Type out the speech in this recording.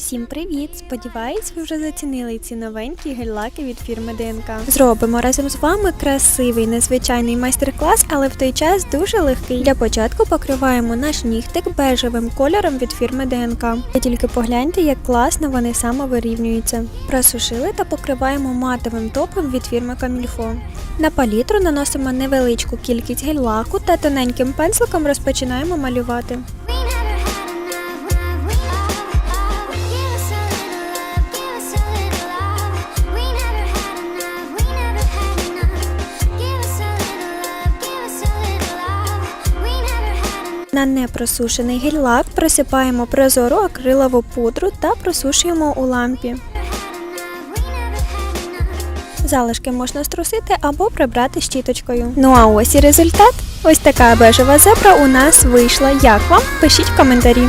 Всім привіт! Сподіваюсь, ви вже зацінили ці новенькі гель-лаки від фірми ДНК. Зробимо разом з вами красивий незвичайний майстер-клас, але в той час дуже легкий. Для початку покриваємо наш нігтик бежевим кольором від фірми ДНК. Ви тільки погляньте, як класно вони самовирівнюються. Просушили та покриваємо матовим топом від фірми Камільфо. На палітру наносимо невеличку кількість гель-лаку та тоненьким пензликом розпочинаємо малювати. На непросушений гель-лак присипаємо прозору акрилову пудру та просушуємо у лампі. Залишки можна струсити або прибрати щіточкою. Ну а ось і результат. Ось така бежева зебра у нас вийшла. Як вам? Пишіть в коментарі.